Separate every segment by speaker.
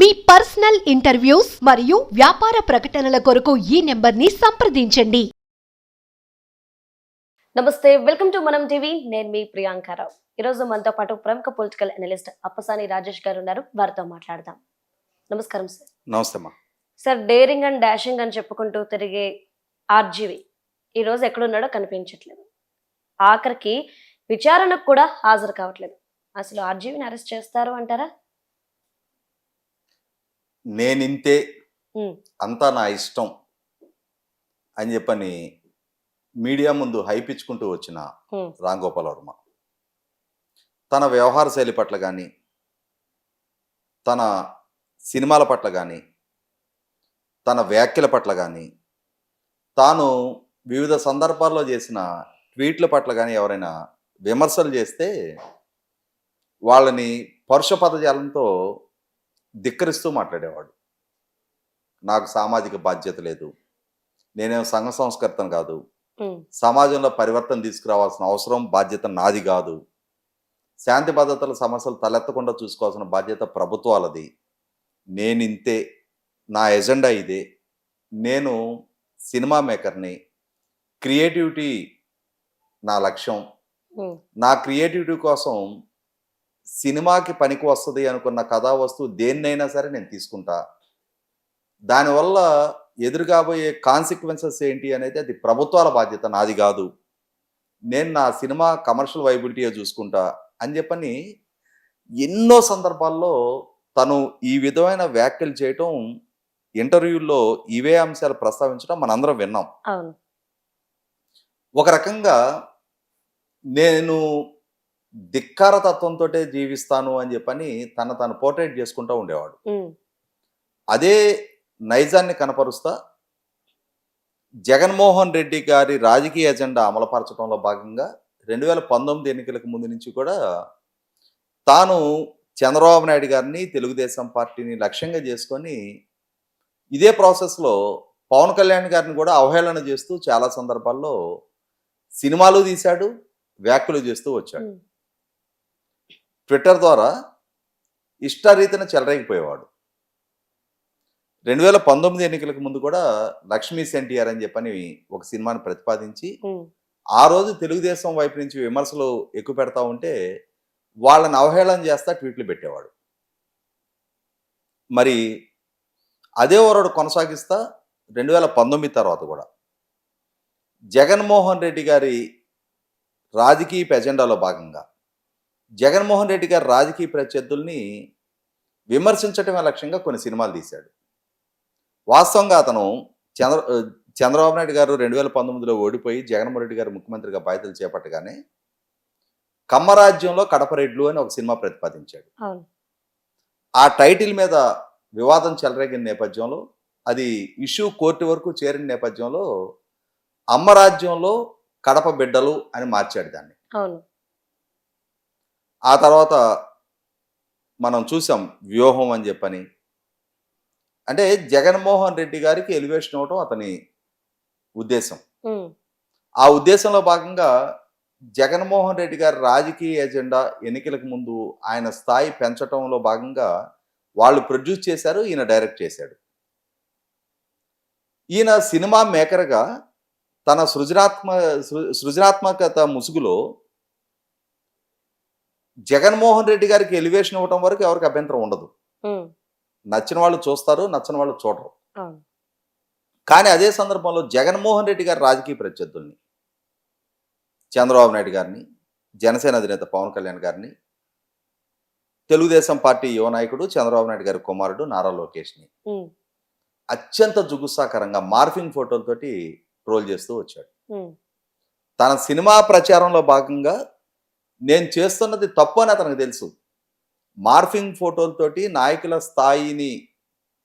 Speaker 1: మీ personal interviews మరియు వ్యాపార ప్రకటనల కొరకు ఈ నెంబర్ని సంప్రదించండి.
Speaker 2: నమస్తే వెల్కమ్ టు మనం టీవీ. నేను మీ ప్రియాంకారావు ఈరోజు మనతో పాటు ప్రముఖ పొలిటికల్ అనలిస్ట్ అప్పసాని రాజేష్ గారు ఉన్నారు. వారితో మాట్లాడదాం. నమస్కారం సార్.
Speaker 3: నమస్తే
Speaker 2: సార్ డేరింగ్ అండ్ డాషింగ్ అని చెప్పుకుంటూ తిరిగే ఆర్జీవి ఈరోజు ఎక్కడున్నాడో కనిపించట్లేదు. ఆఖరికి విచారణకు కూడా హాజరు కావట్లేదు. అసలు ఆర్జీవిని అరెస్ట్ చేస్తారు అంటారా?
Speaker 3: నేనింతే అంతా నా ఇష్టం అని చెప్పని మీడియా ముందు హైపిచ్చుకుంటూ వచ్చిన రామ్ గోపాల్ వర్మ. తన వ్యవహార శైలి పట్ల కానీ తన సినిమాల పట్ల కానీ తన వ్యాఖ్యల పట్ల కానీ తాను వివిధ సందర్భాల్లో చేసిన ట్వీట్ల పట్ల కానీ ఎవరైనా విమర్శలు చేస్తే వాళ్ళని పరుష పదజాలంతో ధిక్కరిస్తూ మాట్లాడేవాడు. నాకు సామాజిక బాధ్యత లేదు. నేనేం సంఘ సంస్కర్తను కాదు. సమాజంలో పరివర్తన తీసుకురావాల్సిన అవసరం బాధ్యత నాది కాదు. శాంతి భద్రతల సమస్యలు తలెత్తకుండా చూసుకోవాల్సిన బాధ్యత ప్రభుత్వాలది. నేనింతే నా ఎజెండా ఇదే. నేను సినిమా మేకర్ని. క్రియేటివిటీ నా లక్ష్యం. నా క్రియేటివిటీ కోసం సినిమాకి పనికి వస్తుంది అనుకున్న కథా వస్తువు దేన్నైనా సరే నేను తీసుకుంటా. దానివల్ల ఎదురుగాబోయే కాన్సిక్వెన్సెస్ ఏంటి అనేది అది ప్రభుత్వాల బాధ్యత నాది కాదు. నేను నా సినిమా కమర్షియల్ వైబిలిటీ చూసుకుంటా అని చెప్పని ఎన్నో సందర్భాల్లో తను ఈ విధమైన వ్యాఖ్యలు చేయటం ఇంటర్వ్యూల్లో ఇవే అంశాలు ప్రస్తావించడం మనందరం విన్నాం. ఒక రకంగా నేను ధిక్కార తత్వంతో జీవిస్తాను అని చెప్పని తన తను పోర్ట్రేట్ చేసుకుంటూ ఉండేవాడు. అదే నైజాన్ని కనపరుస్తా జగన్మోహన్ రెడ్డి గారి రాజకీయ ఎజెండా అమలుపరచడంలో భాగంగా రెండు వేల పంతొమ్మిది ఎన్నికలకు ముందు నుంచి కూడా తాను చంద్రబాబు నాయుడు గారిని తెలుగుదేశం పార్టీని లక్ష్యంగా చేసుకొని ఇదే ప్రాసెస్లో పవన్ కళ్యాణ్ గారిని కూడా అవహేళన చేస్తూ చాలా సందర్భాల్లో సినిమాలు తీశాడు వ్యాఖ్యలు చేస్తూ వచ్చాడు. ట్విట్టర్ ద్వారా ఇష్టారీతిన చెలరేగిపోయేవాడు. రెండు వేల పంతొమ్మిది ఎన్నికలకు ముందు కూడా లక్ష్మీ సెన్టీఆర్ అని చెప్పని ఒక సినిమాని ప్రతిపాదించి ఆ రోజు తెలుగుదేశం వైపు నుంచి విమర్శలు ఎక్కువ పెడతా ఉంటే వాళ్ళని అవహేళన చేస్తా ట్వీట్లు పెట్టేవాడు. మరి అదే వరడు కొనసాగిస్తా రెండు వేల పంతొమ్మిది తర్వాత కూడా. జగన్మోహన్ రెడ్డి గారి రాజకీయ ఎజెండాలో భాగంగా జగన్మోహన్ రెడ్డి గారి రాజకీయ ప్రత్యర్థుల్ని విమర్శించటమే లక్ష్యంగా కొన్ని సినిమాలు తీశాడు. వాస్తవంగా అతను చంద్ర చంద్రబాబు నాయుడు గారు రెండు వేల పంతొమ్మిదిలో ఓడిపోయి జగన్మోహన్ రెడ్డి గారు ముఖ్యమంత్రిగా బాధ్యతలు చేపట్టగానే కమ్మరాజ్యంలో కడపరెడ్లు అని ఒక సినిమా ప్రతిపాదించాడు. ఆ టైటిల్ మీద వివాదం చెలరేగిన నేపథ్యంలో అది ఇష్యూ కోర్టు వరకు చేరిన నేపథ్యంలో అమ్మరాజ్యంలో కడప బిడ్డలు అని మార్చాడు దాన్ని. ఆ తర్వాత మనం చూసాం వ్యూహం అని చెప్పని. అంటే జగన్మోహన్ రెడ్డి గారికి ఎలివేషన్ ఇవ్వటం అతని ఉద్దేశం. ఆ ఉద్దేశంలో భాగంగా జగన్మోహన్ రెడ్డి గారి రాజకీయ ఎజెండా ఎన్నికలకు ముందు ఆయన స్థాయి పెంచటంలో భాగంగా వాళ్ళు ప్రొడ్యూస్ చేశారు ఈయన డైరెక్ట్ చేశాడు. ఈయన సినిమా మేకర్గా తన సృజనాత్మ సృ- సృజనాత్మకత ముసుగులో జగన్మోహన్ రెడ్డి గారికి ఎలివేషన్ ఇవ్వటం వరకు ఎవరికి అభ్యంతరం ఉండదు. నచ్చిన వాళ్ళు చూస్తారు నచ్చని వాళ్ళు చూడరు. కానీ అదే సందర్భంలో జగన్మోహన్ రెడ్డి గారి రాజకీయ ప్రత్యర్థుల్ని చంద్రబాబు నాయుడు గారిని జనసేన అధినేత పవన్ కళ్యాణ్ గారిని తెలుగుదేశం పార్టీ యువ నాయకుడు చంద్రబాబు నాయుడు గారి కుమారుడు నారా లోకేష్ని అత్యంత జుగుస్సాకరంగా మార్ఫింగ్ ఫోటోలతోటి ట్రోల్ చేస్తూ వచ్చాడు. తన సినిమా ప్రచారంలో భాగంగా నేను చేస్తున్నది తప్పు అని అతనికి తెలుసు. మార్ఫింగ్ ఫోటోలతోటి నాయకుల స్థాయిని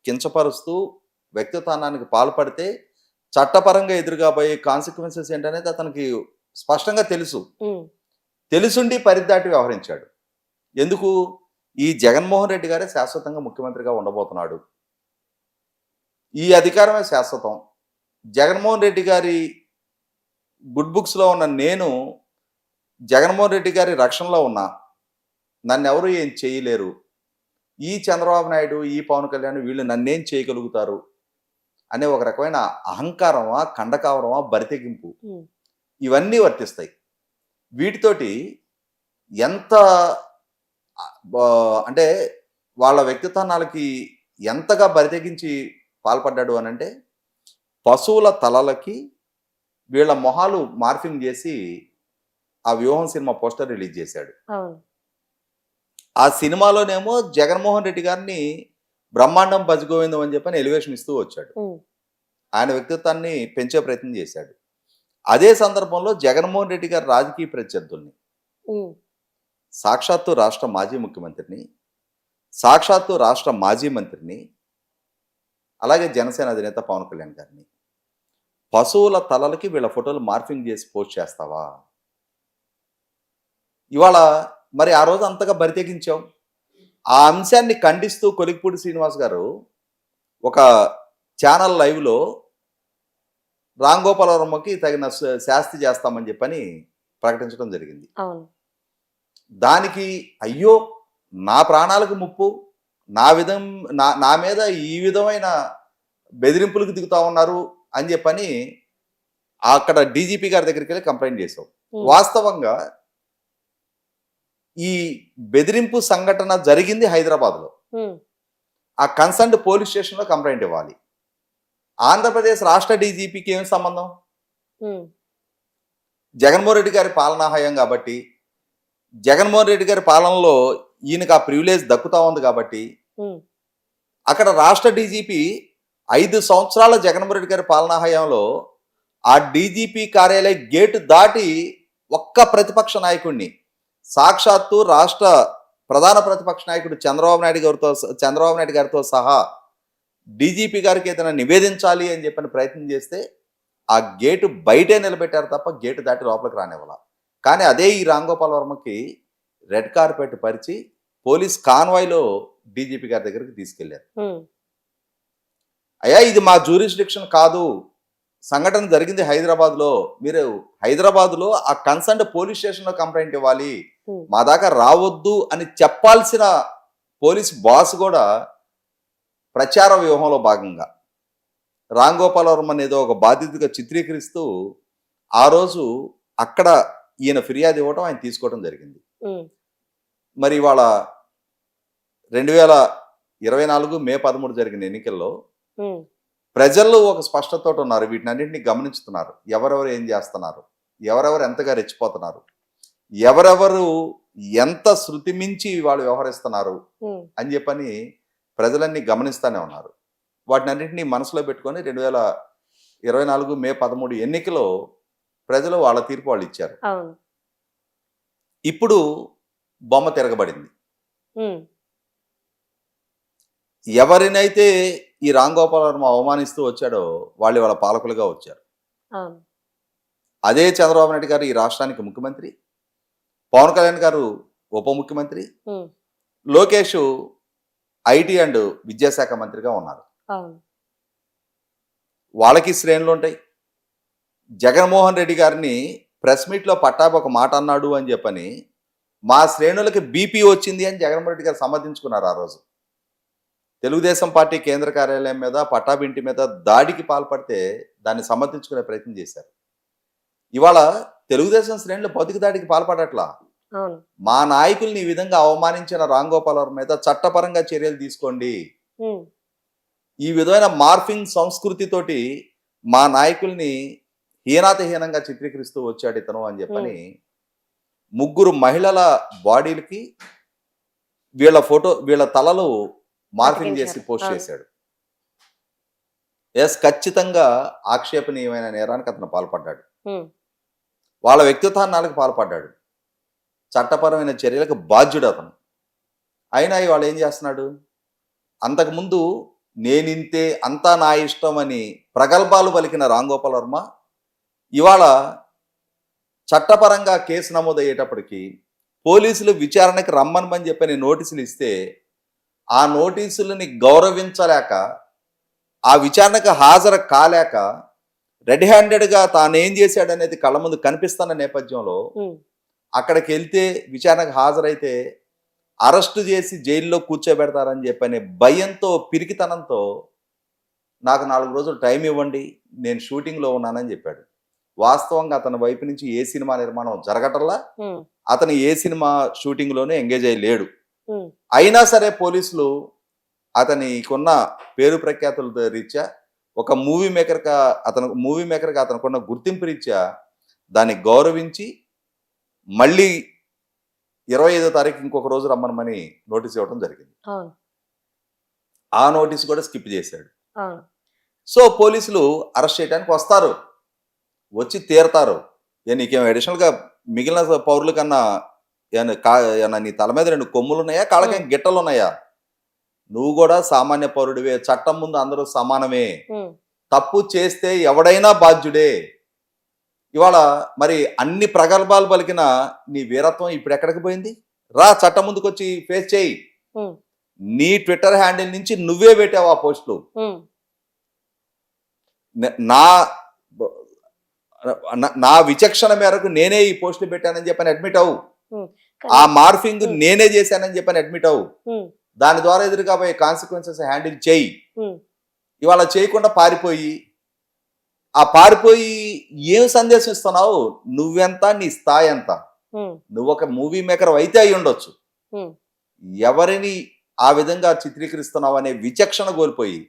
Speaker 3: కించపరుస్తూ వ్యక్తిత్వానికి పాల్పడితే చట్టపరంగా ఎదురుగాబోయే కాన్సిక్వెన్సెస్ ఏంటనేది అతనికి స్పష్టంగా తెలుసు. తెలుసుండి పరిదాటి వ్యవహరించాడు. ఎందుకు? ఈ జగన్మోహన్ రెడ్డి గారే శాశ్వతంగా ముఖ్యమంత్రిగా ఉండబోతున్నాడు. ఈ అధికారమే శాశ్వతం. జగన్మోహన్ రెడ్డి గారి గుడ్ బుక్స్లో ఉన్న నేను జగన్మోహన్ రెడ్డి గారి రక్షణలో ఉన్నా నన్ను ఎవరు ఏం చేయలేరు ఈ చంద్రబాబు నాయుడు ఈ పవన్ కళ్యాణ్ వీళ్ళు నన్నేం చేయగలుగుతారు అనే ఒక రకమైన అహంకారమా కండకావరమా బరితెగింపు. ఇవన్నీ వర్తిస్తాయి వీటితోటి ఎంత అంటే వాళ్ళ వ్యక్తిత్వాలకి ఎంతగా బరితెగించి పాల్పడ్డాడు అని అంటే పశువుల తలలకి వీళ్ళ మొహాలు మార్ఫింగ్ చేసి ఆ వ్యూహం సినిమా పోస్టర్ రిలీజ్ చేశాడు. ఆ సినిమాలోనేమో జగన్మోహన్ రెడ్డి గారిని బ్రహ్మాండం బజగోవిందం అని చెప్పని ఎలివేషన్ ఇస్తూ వచ్చాడు. ఆయన వ్యక్తిత్వాన్ని పెంచే ప్రయత్నం చేశాడు. అదే సందర్భంలో జగన్మోహన్ రెడ్డి గారి రాజకీయ ప్రత్యర్థుల్ని. సాక్షాత్తు రాష్ట్ర మాజీ ముఖ్యమంత్రిని సాక్షాత్తు రాష్ట్ర మాజీ మంత్రిని అలాగే జనసేన అధినేత పవన్ కళ్యాణ్ గారిని. పశువుల తలలకి వీళ్ళ ఫోటోలు మార్ఫింగ్ చేసి పోస్ట్ చేస్తావా? ఇవాళ మరి ఆ రోజు అంతగా బరితెగించాం. ఆ అంశాన్ని ఖండిస్తూ కొలిక్పూడి శ్రీనివాస్ గారు ఒక ఛానల్ లైవ్లో రామ్ గోపాల్ వర్మకి తగిన శాస్తి చేస్తామని చెప్పని ప్రకటించడం జరిగింది. దానికి అయ్యో నా ప్రాణాలకు ముప్పు నా విధం నా నా మీద ఈ విధమైన బెదిరింపులకు దిగుతా ఉన్నారు అని చెప్పని అక్కడ డీజీపీ గారి దగ్గరికి వెళ్ళి కంప్లైంట్ చేసాం. వాస్తవంగా ఈ బెదిరింపు సంఘటన జరిగింది హైదరాబాద్లో. ఆ కన్సర్న్డ్ పోలీస్ స్టేషన్లో కంప్లైంట్ ఇవ్వాలి ఆంధ్రప్రదేశ్ రాష్ట్ర డీజీపీకి ఏం సంబంధం. జగన్మోహన్ రెడ్డి గారి పాలనా హయం కాబట్టి జగన్మోహన్ రెడ్డి గారి పాలనలో ఈయనకు ఆ ప్రివిలేజ్ దక్కుతా ఉంది కాబట్టి. అక్కడ రాష్ట్ర డీజీపీ ఐదు సంవత్సరాల జగన్మోహన్ రెడ్డి గారి పాలనా హయాంలో ఆ డీజీపీ కార్యాలయ గేటు దాటి ఒక్క ప్రతిపక్ష నాయకుడిని సాక్షాత్తు రాష్ట్ర ప్రధాన ప్రతిపక్ష నాయకుడు చంద్రబాబు నాయుడు గారితో చంద్రబాబు నాయుడు గారితో సహా డీజీపీ గారికి ఏదైనా నివేదించాలి అని చెప్పని ప్రయత్నం చేస్తే ఆ గేటు బయటే నిలబెట్టారు తప్ప గేటు దాటి లోపలికి రానివ్వాల. కానీ అదే ఈ రాంగోపాల్ వర్మకి రెడ్ కార్పెట్ పరిచి పోలీస్ కాన్వాయ్లో డీజీపీ గారి దగ్గరికి
Speaker 2: తీసుకెళ్ళారు.
Speaker 3: అయ్యా ఇది మా జ్యూరిస్డిక్షన్ కాదు. సంఘటన జరిగింది హైదరాబాద్లో మీరు హైదరాబాద్లో ఆ కన్సర్న్ పోలీస్ స్టేషన్లో కంప్లైంట్ ఇవ్వాలి. మా దాకా రావద్దు అని చెప్పాల్సిన పోలీస్ బాస్ కూడా ప్రచార వ్యూహంలో భాగంగా రామ్ గోపాల్ వర్మన్ ఏదో ఒక బాధితుడిగా చిత్రీకరిస్తూ ఆ రోజు అక్కడ ఈయన ఫిర్యాదు ఇవ్వడం ఆయన తీసుకోవడం జరిగింది. మరి ఇవాళ రెండు వేల ఇరవై నాలుగు మే పదమూడు జరిగిన ఎన్నికల్లో. ప్రజల్లో ఒక స్పష్టత ఉన్నారు. వీటిని అన్నింటినీ గమనించుతున్నారు. ఎవరెవరు ఏం చేస్తున్నారు? ఎవరెవరు ఎంతగా రెచ్చిపోతున్నారు? ఎవరెవరు ఎంత శృతి మించి వాళ్ళు వ్యవహరిస్తున్నారు. అని చెప్పని ప్రజలన్నీ గమనిస్తూనే ఉన్నారు. వాటిని అన్నింటినీ మనసులో పెట్టుకొని రెండు వేల ఇరవై నాలుగు మే పదమూడు ఎన్నికలో ప్రజలు వాళ్ళ తీర్పు వాళ్ళు ఇచ్చారు. ఇప్పుడు బొమ్మ తిరగబడింది. ఎవరినైతే ఈ రామ్ గోపాల్ వర్మ అవమానిస్తూ వచ్చాడో వాళ్ళు వాళ్ళ పాలకులుగా వచ్చారు. అదే చంద్రబాబు నాయుడు గారు ఈ రాష్ట్రానికి ముఖ్యమంత్రి పవన్ కళ్యాణ్ గారు ఉప ముఖ్యమంత్రి. లోకేష్ ఐటీ అండ్ విద్యాశాఖ మంత్రిగా ఉన్నారు. వాళ్ళకి శ్రేణులు ఉంటాయి. జగన్మోహన్ రెడ్డి గారిని ప్రెస్ మీట్లో పట్టాభి ఒక మాట అన్నాడు అని చెప్పని మా శ్రేణులకి బీపీ వచ్చింది అని జగన్మోహన్ రెడ్డి గారు సమర్థించుకున్నారు ఆ రోజు. తెలుగుదేశం పార్టీ కేంద్ర కార్యాలయం మీద పట్టాభి ఇంటి మీద దాడికి పాల్పడితే దాన్ని సమర్థించుకునే ప్రయత్నం చేశారు. ఇవాళ తెలుగుదేశం శ్రేణులు భౌతిక దాడికి పాల్పడట్లా? మా నాయకుల్ని ఈ విధంగా అవమానించిన రామ్ గోపాల్ వర్మ మీద చట్టపరంగా చర్యలు తీసుకోండి. ఈ విధమైన మార్ఫింగ్ సంస్కృతితోటి మా నాయకుల్ని హీనాతహీనంగా చిత్రీకరిస్తూ వచ్చాడు ఇతను అని చెప్పని ముగ్గురు మహిళల బాడీలకి వీళ్ళ ఫోటో వీళ్ళ తలలు మార్ఫింగ్ చేసి. పోస్ట్. చేశాడు ఎస్ ఖచ్చితంగా ఆక్షేపణీయమైన నేరానికి అతను పాల్పడ్డాడు. వాళ్ళ వ్యక్తిత్వాన్నాలకు పాల్పడ్డాడు చట్టపరమైన చర్యలకు బాధ్యుడు అతను అయినా ఇవాళ ఏం చేస్తున్నాడు అంతకుముందు నేనింతే అంతా నా ఇష్టం అని ప్రగల్భాలు పలికిన రాంగోపాల్ వర్మ ఇవాళ చట్టపరంగా కేసు నమోదయ్యేటప్పటికి పోలీసులు విచారణకి రమ్మనమని చెప్పని నోటీసులు ఇస్తే ఆ నోటీసులని గౌరవించలేక ఆ విచారణకు హాజరు కాలేక రెడ్ హ్యాండెడ్గా తాను ఏం చేశాడనేది కళ్ళ ముందు కనిపిస్తున్న నేపథ్యంలో. అక్కడికి వెళ్తే విచారణకు హాజరైతే అరెస్టు చేసి జైల్లో కూర్చోబెడతారని చెప్పని భయంతో పిరికితనంతో నాకు నాలుగు రోజులు టైం ఇవ్వండి నేను షూటింగ్లో ఉన్నానని చెప్పాడు. వాస్తవంగా అతని వైపు నుంచి ఏ సినిమా నిర్మాణం జరగటల్లా అతను ఏ సినిమా షూటింగ్లోనే ఎంగేజ్ అయ్యి లేడు అయినా సరే పోలీసులు అతనికున్న పేరు ప్రఖ్యాతుల రీత్యా ఒక మూవీ మేకర్గా అతను మూవీ మేకర్గా అతనుకున్న గుర్తింపు రీత్యా దాన్ని గౌరవించి మళ్ళీ ఇరవై ఐదో తారీఖు ఇంకొక రోజు రమ్మనమని నోటీస్ ఇవ్వడం జరిగింది. ఆ నోటీస్ కూడా స్కిప్ చేశాడు. సో పోలీసులు అరెస్ట్ చేయడానికి వస్తారు. వచ్చి తీరతారు. నీకేం అడిషనల్గా మిగిలిన పౌరుల కన్నా ఏమన్నా నీ తల మీద రెండు కొమ్ములు ఉన్నాయా కాళ్ళకేం గిట్టలు ఉన్నాయా నువ్వు కూడా సామాన్య పౌరుడివే. చట్టం ముందు అందరూ సమానమే. తప్పు చేస్తే ఎవడైనా బాధ్యుడే. ఇవాళ మరి అన్ని ప్రగల్భాలు పలికిన నీ వీరత్వం ఇప్పుడు ఎక్కడికి పోయింది? రా చట్టం ముందుకు వచ్చి ఫేస్ చేయి. నీ ట్విట్టర్ హ్యాండిల్ నుంచి నువ్వే పెట్టావు ఆ పోస్టులు. నే- నా విచక్షణ మేరకు నేనే ఈ పోస్టులు పెట్టానని చెప్పని అడ్మిట్ అవ్వు.
Speaker 2: కానీ-
Speaker 3: ఆ మార్ఫింగ్ నేనే చేశానని చెప్పని అడ్మిట్ అవ్వు. దాని ద్వారా ఎదురుగా పోయే కాన్సిక్వెన్సెస్ హ్యాండిల్ చేయి ఇవాళ చేయకుండా పారిపోయి ఆ పారిపోయి ఏం సందేశం ఇస్తున్నావు? నువ్వెంత నీ స్థాయి ఎంత? నువ్వు ఒక మూవీ మేకర్ అయితే అయి ఉండొచ్చు. ఎవరిని ఆ విధంగా చిత్రీకరిస్తున్నావు అనే విచక్షణ కోల్పోయి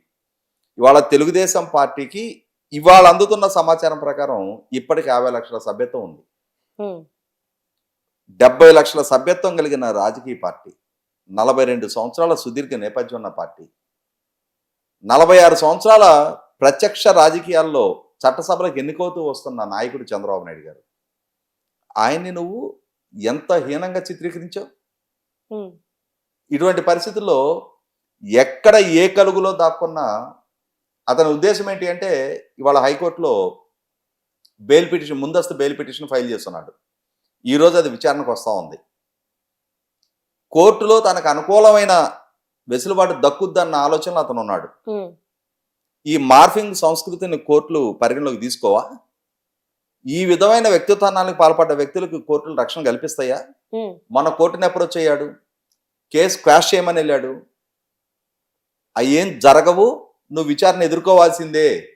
Speaker 3: ఇవాళ తెలుగుదేశం పార్టీకి ఇవాళ అందుతున్న సమాచారం ప్రకారం ఇప్పటికి యాభై లక్షల సభ్యత్వం ఉంది. డెబ్బై లక్షల సభ్యత్వం కలిగిన రాజకీయ పార్టీ నలభై రెండు సంవత్సరాల సుదీర్ఘ నేపథ్యం ఉన్న పార్టీ నలభై ఆరు సంవత్సరాల ప్రత్యక్ష రాజకీయాల్లో చట్టసభలకు ఎన్నికవుతూ వస్తున్న నాయకుడు చంద్రబాబు నాయుడు గారు. ఆయన్ని నువ్వు ఎంత హీనంగా చిత్రీకరించావు? ఇటువంటి పరిస్థితుల్లో ఎక్కడ ఏ కలుగులో దాక్కున్నా అతని ఉద్దేశం ఏంటి అంటే ఇవాళ హైకోర్టులో బెయిల్ పిటిషన్ ముందస్తు బెయిల్ పిటిషన్ ఫైల్ చేస్తున్నాడు. ఈరోజు అది విచారణకు వస్తూ ఉంది. కోర్టులో తనకు అనుకూలమైన వెసులుబాటు దక్కుద్దన్న ఆలోచనలో అతను ఉన్నాడు. ఈ మార్ఫింగ్ సంస్కృతిని కోర్టులు పరిగణలోకి తీసుకోవా? ఈ విధమైన వ్యక్తిత్వానికి పాల్పడ్డ వ్యక్తులకు కోర్టులు రక్షణ కల్పిస్తాయా? మన కోర్టుని అప్రోచ్ అయ్యాడు కేసు క్వాష్ చేయమని వెళ్ళాడు. ఏం జరగవు? నువ్వు విచారణ ఎదుర్కోవాల్సిందే.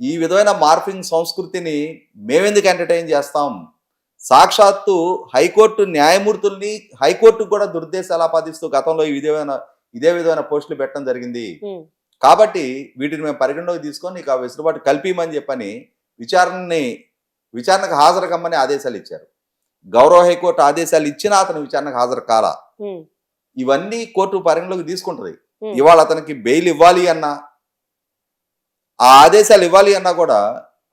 Speaker 3: ఈ విధమైన మార్ఫింగ్ సంస్కృతిని మేమెందుకు ఎంటర్టైన్ చేస్తాం? సాక్షాత్తు హైకోర్టు న్యాయమూర్తుల్ని హైకోర్టుకు కూడా దుర్దేశాలు ఆపాదిస్తూ గతంలో ఈ విధమైన ఇదే విధమైన పోస్టులు పెట్టడం జరిగింది. కాబట్టి వీటిని మేము పరిగణలోకి తీసుకొని నీకు ఆ వెసులుబాటు కల్పించమని చెప్పని విచారణని విచారణకు హాజరు కమ్మని ఆదేశాలు ఇచ్చారు. గౌరవ హైకోర్టు ఆదేశాలు ఇచ్చినా అతను విచారణకు హాజరు కాలా. ఇవన్నీ కోర్టు పరిగణలోకి తీసుకుంటది. ఇవాళ అతనికి బెయిల్ ఇవ్వాలి అన్నా ఆ ఆదేశాలు ఇవ్వాలి అన్నా కూడా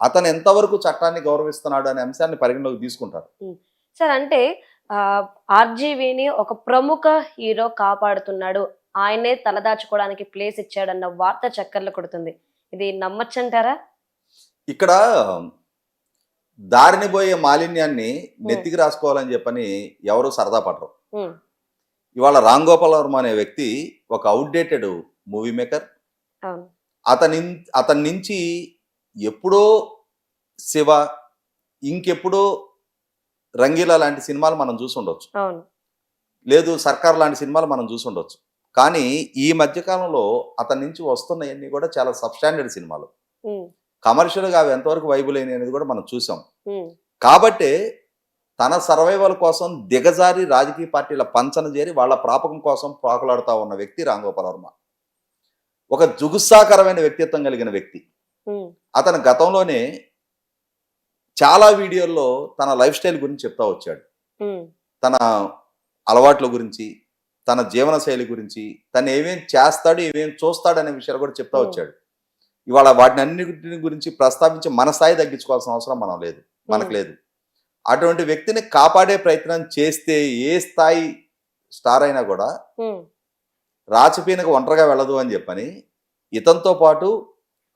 Speaker 3: అతను ఎంతవరకు చట్టాన్ని గౌరవిస్తున్నాడు అనే అంశాన్ని పరిగణలోకి తీసుకుంటారు.
Speaker 2: సార్ అంటే ఆర్జీవీని ఒక ప్రముఖ హీరో కాపాడుతున్నాడు. ఆయనే తలదాచుకోవడానికి ప్లేస్ ఇచ్చాడన్న వార్త చక్కర్లు కొడుతుంది. ఇది నమ్మచ్చంటారా?
Speaker 3: ఇక్కడ దారిని పోయే మాలిన్యాన్ని నెత్తికి రాసుకోవాలని చెప్పని ఎవరు సరదా పడరు. ఇవాళ రామ్ గోపాల్ వర్మ అనే వ్యక్తి ఒక అవుట్డేటెడ్ మూవీ మేకర్ అతని అతని నుంచి ఎప్పుడో శివ ఇంకెప్పుడో రంగీలా లాంటి సినిమాలు మనం చూసి ఉండొచ్చు లేదు సర్కార్ లాంటి సినిమాలు మనం చూసి ఉండొచ్చు కానీ ఈ మధ్యకాలంలో అతని నుంచి వస్తున్నవన్నీ కూడా చాలా సబ్స్టాండర్డ్ సినిమాలు. కమర్షియల్గా అవి ఎంతవరకు వైబుల్ అయినాయి అనేది కూడా మనం చూసాం. కాబట్టే తన సర్వైవల్ కోసం దిగజారి రాజకీయ పార్టీల పంచన చేరి వాళ్ళ ప్రాపకం కోసం పాకులాడుతూ ఉన్న వ్యక్తి రామ్ గోపాల్ వర్మ. ఒక జుగుస్సాకరమైన వ్యక్తిత్వం కలిగిన వ్యక్తి. అతను గతంలోనే చాలా వీడియోల్లో తన లైఫ్ స్టైల్ గురించి చెప్తా వచ్చాడు. తన అలవాట్ల గురించి తన జీవన శైలి గురించి తను ఏమేం చేస్తాడు ఏమేం చూస్తాడు అనే విషయాలు కూడా చెప్తా. వచ్చాడు. ఇవాళ వాటిని అన్నిటి గురించి ప్రస్తావించి మన స్థాయి తగ్గించుకోవాల్సిన అవసరం మనం లేదు మనకు. లేదు. అటువంటి వ్యక్తిని కాపాడే ప్రయత్నం చేస్తే ఏ స్థాయి స్టార్ అయినా కూడా రాచపీనకు ఒంటరిగా వెళ్ళదు అని చెప్పని ఇతనితో పాటు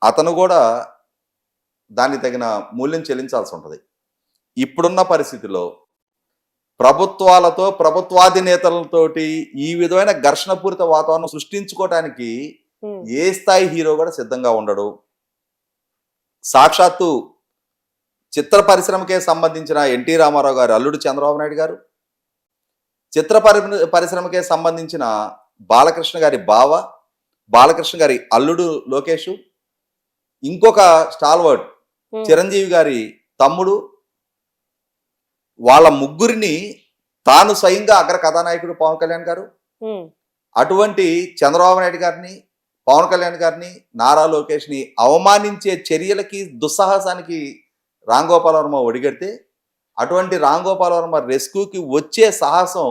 Speaker 3: అతను కూడా దానికి తగిన మూల్యం చెల్లించాల్సి ఉంటుంది. ఇప్పుడున్న పరిస్థితిలో ప్రభుత్వాలతో ప్రభుత్వాధినేతలతోటి ఈ విధమైన ఘర్షణపూరిత వాతావరణం సృష్టించుకోవటానికి ఏ స్థాయి హీరో కూడా సిద్ధంగా ఉండడు. సాక్షాత్తు చిత్ర పరిశ్రమకే సంబంధించిన ఎన్టీ రామారావు గారు అల్లుడు చంద్రబాబు నాయుడు గారు చిత్ర పరి- పరిశ్రమకే సంబంధించిన బాలకృష్ణ గారి బావ బాలకృష్ణ గారి అల్లుడు లోకేష్ ఇంకొక స్టాల్వర్డ్ చిరంజీవి గారి తమ్ముడు వాళ్ళ ముగ్గురిని తాను స్వయంగా అగ్ర కథానాయకుడు పవన్ కళ్యాణ్ గారు అటువంటి చంద్రబాబు నాయుడు గారిని పవన్ కళ్యాణ్ గారిని నారా లోకేష్ని అవమానించే చర్యలకి దుస్సాహసానికి రాంగోపాల్ వర్మ ఒడిగడితే అటువంటి రాంగోపాల్ వర్మ రెస్క్యూకి వచ్చే సాహసం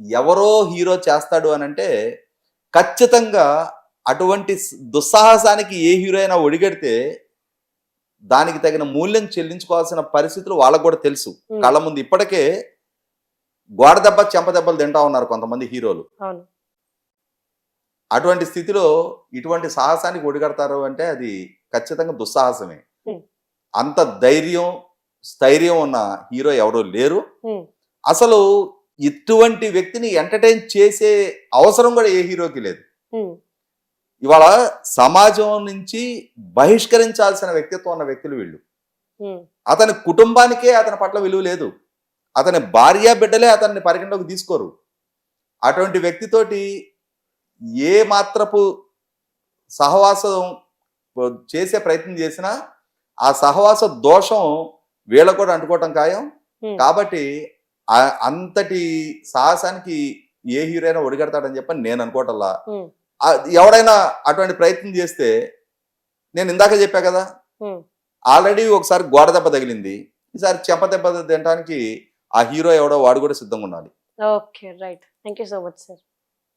Speaker 3: ఎవరో హీరో చేస్తాడు అని అంటే ఖచ్చితంగా అటువంటి దుస్సాహసానికి ఏ హీరో అయినా ఒడిగడితే దానికి తగిన మూల్యం చెల్లించుకోవాల్సిన పరిస్థితులు వాళ్ళకు కూడా తెలుసు. కళ్ళ ముందు ఇప్పటికే గోడ దెబ్బ చెంప దెబ్బలు తింటా ఉన్నారు కొంతమంది హీరోలు. అటువంటి స్థితిలో ఇటువంటి సాహసానికి ఒడిగడతారు అంటే అది ఖచ్చితంగా దుస్సాహసమే. అంత ధైర్యం స్థైర్యం ఉన్న హీరో ఎవరూ లేరు. అసలు ఇటువంటి వ్యక్తిని ఎంటర్టైన్ చేసే అవసరం కూడా ఏ హీరోకి లేదు. ఇవాళ సమాజం నుంచి బహిష్కరించాల్సిన వ్యక్తిత్వం ఉన్న వ్యక్తులు వీళ్ళు. అతని కుటుంబానికే అతని పట్ల విలువ లేదు. అతని భార్య బిడ్డలే అతన్ని పరిగణలోకి తీసుకోరు. అటువంటి వ్యక్తితోటి ఏ మాత్రపు సహవాసం చేసే ప్రయత్నం చేసినా ఆ సహవాస దోషం వీళ్ళకు కూడా అంటుకోవటం ఖాయం. కాబట్టి అంతటి సాహసానికి ఏ హీరో అయినా ఒడిగడతాడని చెప్పని నేను ఆ, ఎవడైనా అటువంటి ప్రయత్నం చేస్తే నేను ఇందాక చెప్పా కదా. ఆల్రెడీ ఒకసారి గోడ దెబ్బ తగిలింది ఈసారి చెంప దెబ్బ తినడానికి ఆ హీరో ఎవడో వాడు కూడా సిద్ధంగా ఉండాలి.
Speaker 2: Okay right. Thank you so much sir.